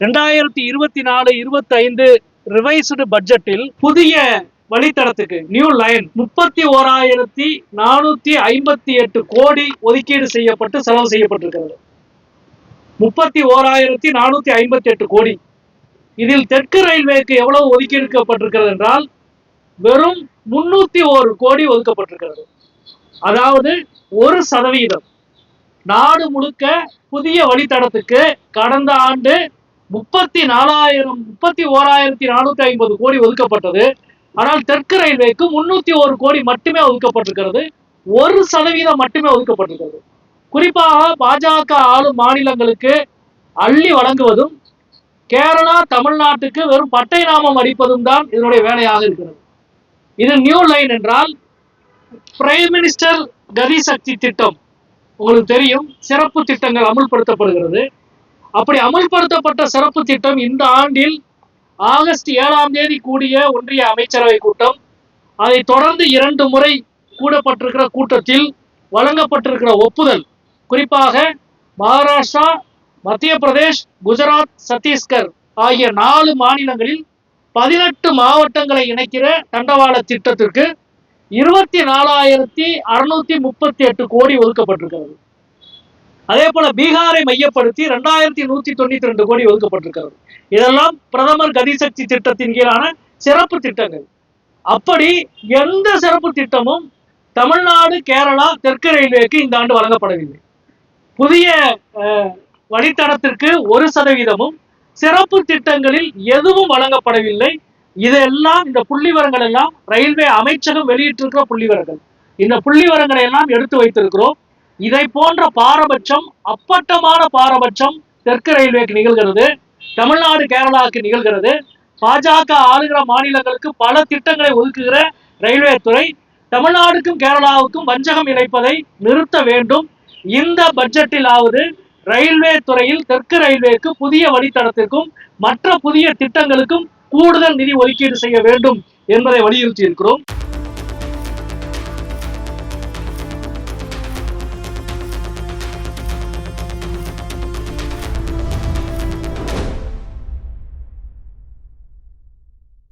ரெண்டாயிரத்தி இருபத்தி நாலு இருபத்தி ஐந்து ரிவைஸ்டு பட்ஜெட்டில் புதிய வழித்தடத்துக்கு நியூ லைன் முப்பத்தி ஓராயிரத்தி நானூத்தி ஐம்பத்தி எட்டு கோடி ஒதுக்கீடு செய்யப்பட்டு செலவு செய்யப்பட்டிருக்கிறது. முப்பத்தி ஓராயிரத்தி நானூத்தி ஐம்பத்தி எட்டு கோடி. இதில் தெற்கு ரயில்வேக்கு எவ்வளவு ஒதுக்கீடுக்கப்பட்டிருக்கிறது என்றால் வெறும் முன்னூத்தி ஒரு கோடி ஒதுக்கப்பட்டிருக்கிறது. அதாவது ஒரு சதவீதம். நாடு முழுக்க புதிய வழித்தடத்துக்கு கடந்த ஆண்டு முப்பத்தி நாலாயிரம் முப்பத்தி ஓராயிரத்தி நானூத்தி ஐம்பது கோடி ஒதுக்கப்பட்டது. ஆனால் தெற்கு ரயில்வேக்கு முன்னூத்தி ஒரு கோடி மட்டுமே ஒதுக்கப்பட்டிருக்கிறது. ஒரு சதவீதம் மட்டுமே ஒதுக்கப்பட்டிருக்கிறது. குறிப்பாக பாஜக ஆளும் மாநிலங்களுக்கு அள்ளி வழங்குவதும் கேரளா தமிழ்நாட்டுக்கு வெறும் பட்டை நாமம் அடிப்பதும் தான் இதனுடைய வேலையாக இருக்கிறது. இது நியூ லைன் என்றால் பிரைம் மினிஸ்டர் கதி சக்தி திட்டம். உங்களுக்கு தெரியும் சிறப்பு திட்டங்கள் அமுல்படுத்தப்படுகிறது. அப்படி அமல்படுத்தப்பட்ட சிறப்பு திட்டம் இந்த ஆண்டில் ஆகஸ்ட் ஏழாம் தேதி கூடிய ஒன்றிய அமைச்சரவை கூட்டம். அதை தொடர்ந்து இரண்டு முறை கூடப்பட்டிருக்கிற கூட்டத்தில் வழங்கப்பட்டிருக்கிற ஒப்புதல் குறிப்பாக மகாராஷ்டிரா மத்திய பிரதேஷ் குஜராத் சத்தீஸ்கர் ஆகிய நாலு மாநிலங்களில் பதினெட்டு மாவட்டங்களை இணைக்கிற தண்டவாள திட்டத்திற்கு இருபத்தி நாலாயிரத்தி அறுநூத்தி முப்பத்தி எட்டு கோடி ஒதுக்கப்பட்டிருக்கிறது. அதே போல பீகாரை மையப்படுத்தி ரெண்டாயிரத்தி நூத்தி தொண்ணூத்தி ரெண்டு கோடி ஒதுக்கப்பட்டிருக்கிறது. இதெல்லாம் பிரதமர் கதிசக்தி திட்டத்தின் கீழான சிறப்பு திட்டங்கள். அப்படி எந்த சிறப்பு திட்டமும் தமிழ்நாடு கேரளா தெற்கு ரயில்வேக்கு இந்த ஆண்டு வழங்கப்படவில்லை. புதிய வழித்தடத்திற்கு ஒரு சதவீதமும் சிறப்பு திட்டங்களில் எதுவும் வழங்கப்படவில்லை. இதெல்லாம் இந்த புள்ளிவரங்கள் எல்லாம் ரயில்வே அமைச்சகம் வெளியிட்டிருக்கிற புள்ளிவரங்கள். இந்த புள்ளிவரங்களை எல்லாம் எடுத்து வைத்திருக்கிறோம். இதை போன்ற பாரபட்சம் அப்பட்டமான பாரபட்சம் தெற்கு ரயில்வேக்கு நிகழ்கிறது. தமிழ்நாடு கேரளாவுக்கு நிகழ்கிறது. பாஜக ஆளுகிற மாநிலங்களுக்கு பல திட்டங்களை ஒதுக்குகிற ரயில்வே துறை தமிழ்நாடுக்கும் கேரளாவுக்கும் வஞ்சகம் இணைப்பதை நிறுத்த வேண்டும். இந்த பட்ஜெட்டிலாவது ரயில்வே துறையில் தெற்கு ரயில்வேக்கு புதிய வழித்தடத்திற்கும் மற்ற புதிய திட்டங்களுக்கும் கூடுதல் நிதி ஒதுக்கீடு செய்ய வேண்டும் என்பதை வலியுறுத்தி இருக்கிறோம்